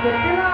Gracias.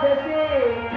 desse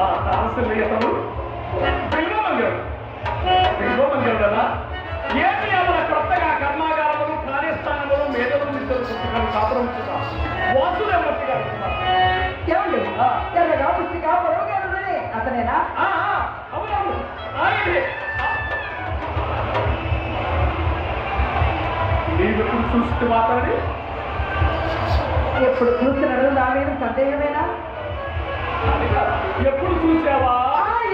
ఆ, కాదు? ఏమి కొత్తగా కర్మాగారములు మేధలు పుస్తకాలు వాసుదేవమూర్తి గారు. ఏమండి. ఎర్రగా అతనేనా? అవునవును. ఆయనే చూస్తే మాట్లాడి ఎప్పుడు చూస్తున్నాడు నా మీద సందేహమేనా. ఎప్పుడు చూసావా?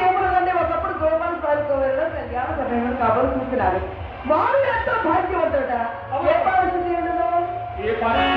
ఏమన్నదండి ఒకప్పుడు గోపాల సారుకోవాలో కళ్యాణ సమయంలో కాబోలు చూస్తున్నారు వాడు ఎంతో భాగ్యవంతుట ఏ పరిస్థితి ఏ పరిస్థితి